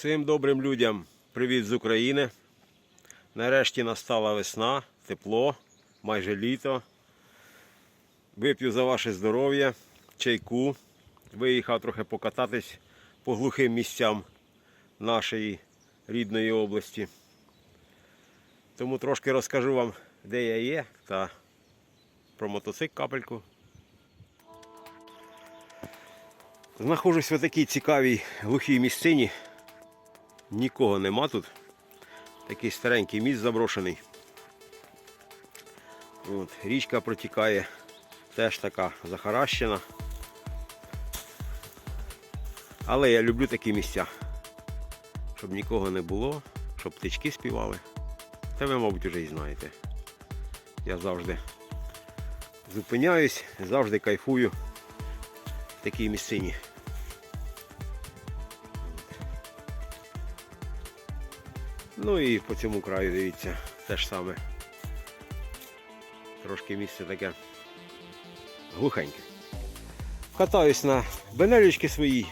Всім добрим людям привіт з України. Нарешті настала весна, тепло, майже літо. Вип'ю за ваше здоров'я, чайку. Виїхав трохи покататись по глухим місцям нашої рідної області. Тому трошки розкажу вам, де я є та про мотоцикл капельку. Знаходжусь в такій цікавій глухій місцині. Нікого нема тут. Такий старенький міст заброшений. От, річка протікає, теж така захаращена. Але я люблю такі місця. Щоб нікого не було, щоб птички співали. Та ви, мабуть, вже і знаєте. Я завжди зупиняюсь, завжди кайфую в такій місцині. Ну і по цьому краю дивіться, те ж саме. Трошки місце таке глухеньке. Катаюсь на бенелючки своїй.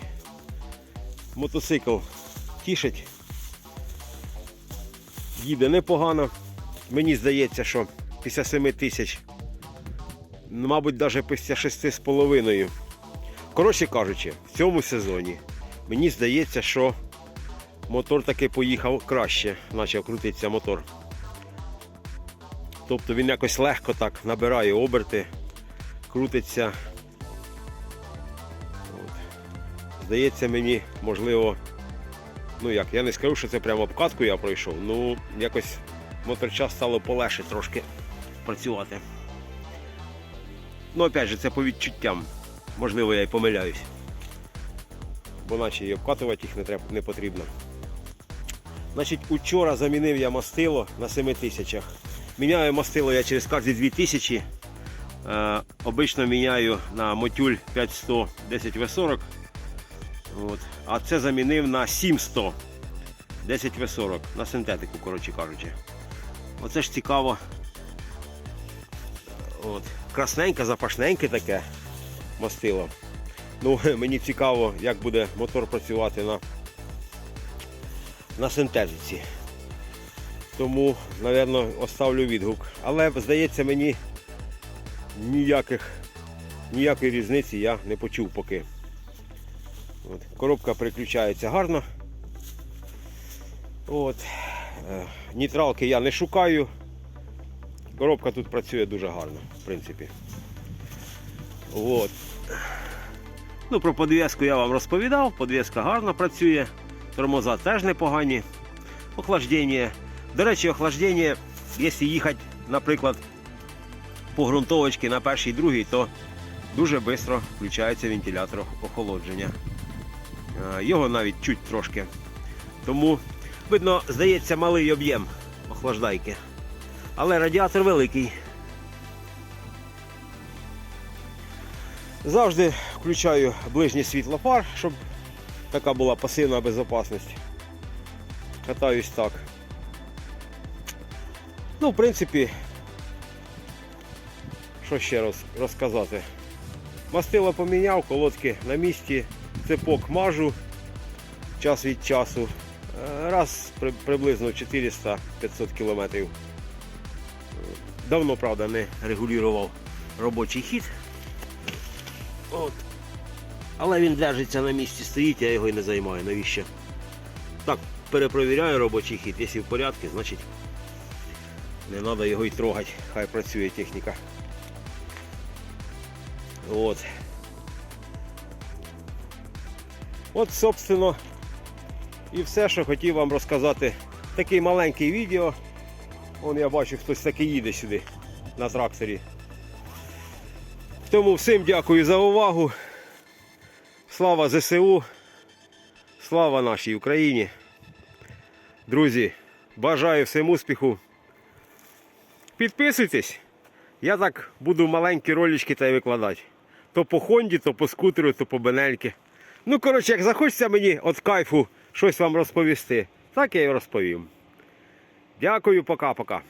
Мотоцикл тішить. Їде непогано. Мені здається, що після 7 тисяч, мабуть, навіть після 6,5. Коротше кажучи, в цьому сезоні мені здається, що мотор таки поїхав краще, почав крутитися мотор. Тобто він якось легко так набирає оберти, крутиться. От. Здається мені, можливо, ну як, я не скажу, що це прямо обкатку я пройшов, ну якось моторчас стало полегше трошки працювати. Ну, опять же, це по відчуттям. Можливо, я й помиляюсь. Бо наче і обкатувати їх не, треба, не потрібно. Значить, учора замінив я мастило на 7 тисячах. Міняю мастило я через кожні 2 тисячі. Е, обично міняю на мотюль 5100 10 В40. От. А це замінив на 700 10 В40 на синтетику, коротше кажучи. Оце ж цікаво. От. Красненьке, запашненьке таке мастило. Ну, мені цікаво, як буде мотор працювати на на синтезиці. Тому, напевно, оставлю відгук. Але, здається, мені ніяких, ніякої різниці я не почув поки. От, коробка переключається гарно. От. е, Нейтралки я не шукаю. Коробка тут працює дуже гарно, в принципі. От. Ну, про подвіску я вам розповідав. Подвіска гарно працює. Тормоза теж непогані. Охлаждення. До речі, охлаждення, якщо їхати, наприклад, по ґрунтовочці на першій другій, то дуже швидко включається вентилятор охолодження. Його навіть чуть трошки. Тому, видно, здається, малий об'єм охлаждайки. Але радіатор великий. Завжди включаю ближнє світло фар, щоб така була пасивна безпечність. Катаюсь так. Ну, в принципі, що ще роз, розказати? Мастило поміняв, колодки на місці, цепок мажу час від часу. Е, Раз приблизно 400-500 кілометрів. Давно, правда, не регулював робочий хід. От. Але він держиться на місці, стоїть, я його і не займаю. Навіщо? Так, перепровіряю робочий хід. Якщо в порядку, значить не треба його й трогати. Хай працює техніка. От. От, собственно, і все, що хотів вам розказати. Такий маленький відео. Вон я бачу, хтось таки їде сюди на тракторі. Тому всім дякую за увагу. Слава ЗСУ. Слава нашій Україні. Друзі, бажаю всім успіху. Підписуйтесь. Я так буду маленькі ролички та й викладати. То по Хонді, то по скутеру, то по Бенельки. Ну, коротше, як захочеться мені від кайфу щось вам розповісти, так я й розповім. Дякую, пока-пока.